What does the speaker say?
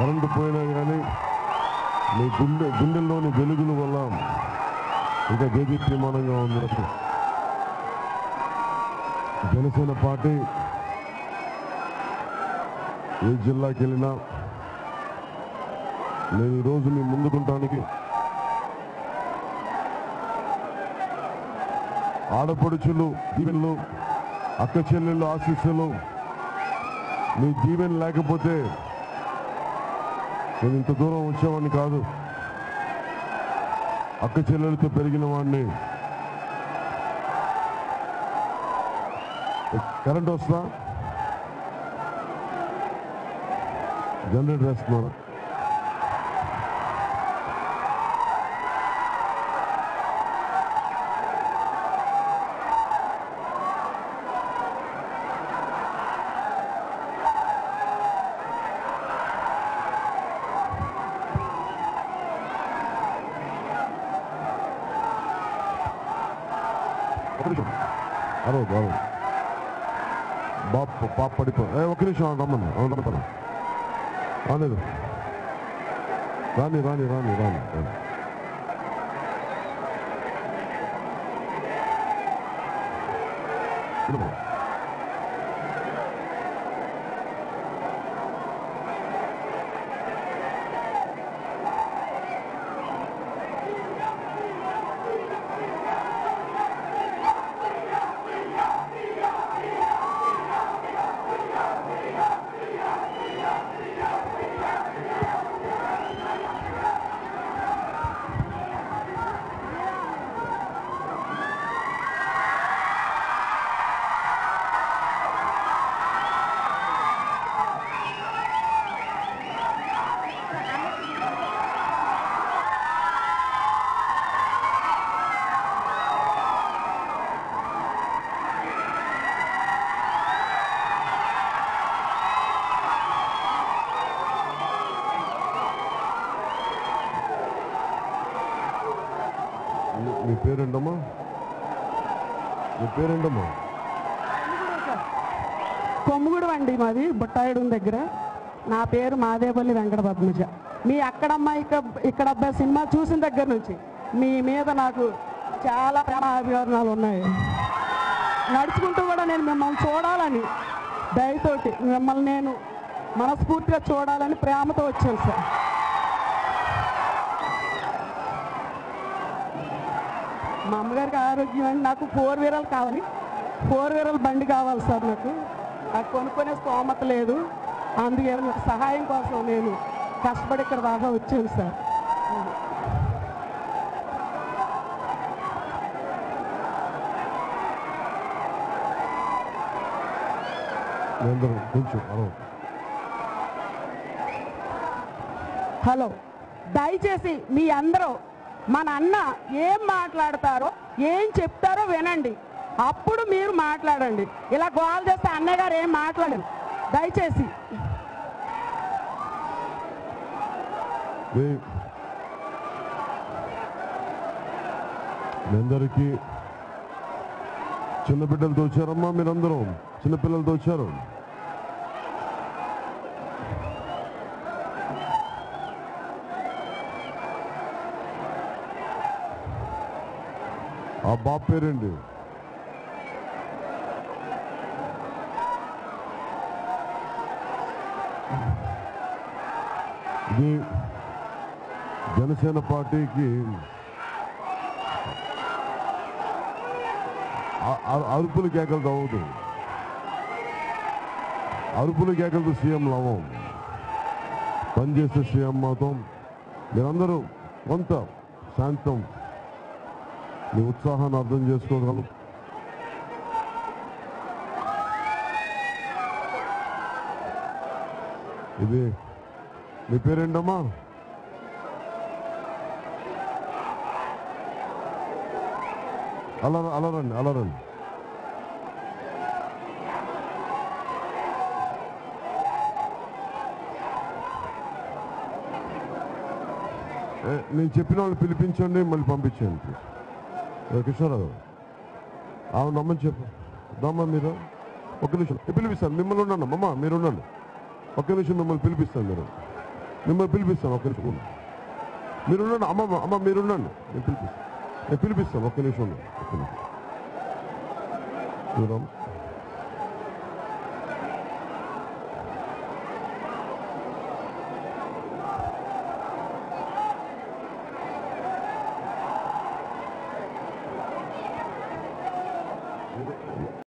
Current పోయినా కానీ మీ గుండె గుండెల్లోని వెలుగుల వల్ల ఇంకా దేదీప్యమానంగా ఉంది జనసేన పార్టీ ఏ జిల్లాకి వెళ్ళినా నేను ఈరోజు మీ ముందుకుంటానికి ఆడపడుచులు దీవెనలు అక్క చెల్లెళ్ళు ఆశీస్సులు మీ దీవెన లేకపోతే నేను ఇంత దూరం వచ్చేవాడిని కాదు. అక్క చెల్లెలతో పెరిగిన వాడిని. కరెంట్ వస్తా జనరేటర్ వేస్తున్నారా? ఒక నిమిషం అరవద్దు అరవదు. బాప్ పాప పడిపో. ఒక నిమిషం రమ్మన్నా అవును రమ్మన్నా. రాలేదు. రాని రాని రాని రాని రాని. ఇదిగో. మీ- నీ పేరేంటమ్మా? నీ పేరేంటమ్మా? కొమ్ముగూడు అండి మాది బుట్టాయుడు దగ్గర. నా పేరు మాదేపల్లి వెంకట పద్మజ మీ అక్కడమ్మ ఇక్కడ ఇక్కడ అబ్బాయి సినిమా చూసిన దగ్గర నుంచి మీ మీద నాకు చాలా ప్రేమ అభివర్ణాలు ఉన్నాయి. నడుచుకుంటూ కూడా నేను మిమ్మల్ని చూడాలని దయతోటి మిమ్మల్ని నేను మనస్ఫూర్తిగా చూడాలని ప్రేమతో వచ్చాను సార్. మా అమ్మగారికి ఆరోగ్యం అండి నాకు ఫోర్ వీలర్ కావాలి. ఫోర్ వీలర్ బండి కావాలి సార్ నాకు. నాకు కొనుక్కునే స్తోమత లేదు. అందుకే నాకు సహాయం కోసం నేను కష్టపడి ఇక్కడ దాకా వచ్చాను సార్. హలో. దయచేసి మీ అందరూ మన అన్న ఏం మాట్లాడతారో ఏం చెప్తారో వినండి. అప్పుడు మీరు మాట్లాడండి. ఇలా గోల్ చేస్తే అన్నయ్య గారు ఏం మాట్లాడరు. దయచేసి. మీ అందరికీ చిన్న వచ్చారమ్మా మీరందరూ. చిన్నపిల్లలతో వచ్చారు. ఆ బాబు పేరండి. ఇది జనసేన పార్టీకి అరుపులు కేకలతో తవ్వదు. అరుపులు కేకలతో సీఎం లవం పనిచేసే సీఎం అవుతాం మీరందరూ కొంత శాంతం మీ ఉత్సాహాన్ని అర్థం చేసుకోగలం ఇది మీ పేరేంటమ్మా అలా అలా రండి అలా రండి ఏ, నేను చెప్పిన వాళ్ళు పిలిపించండి మళ్ళీ పంపించండి ప్లీజ్. కిషోరావు ఆమె నమ్మని చెప్పు. దమ్మా మీరు. ఒక నిమిషం. పిలిపిస్తాను. మిమ్మల్ని ఉన్నాను అమ్మ. మీరు ఉండండి. ఒక నిమిషం మిమ్మల్ని పిలిపిస్తాను మీరు మిమ్మల్ని పిలిపిస్తాను. ఒక నిమిషం ఉండండి. అమ్మమ్మ అమ్మ అమ్మ ఉన్నాను నేను పిలిపిస్తాను. నేను పిలిపిస్తాను. ఒక నిమిషం ఉన్నాను ఒక నిమిషం.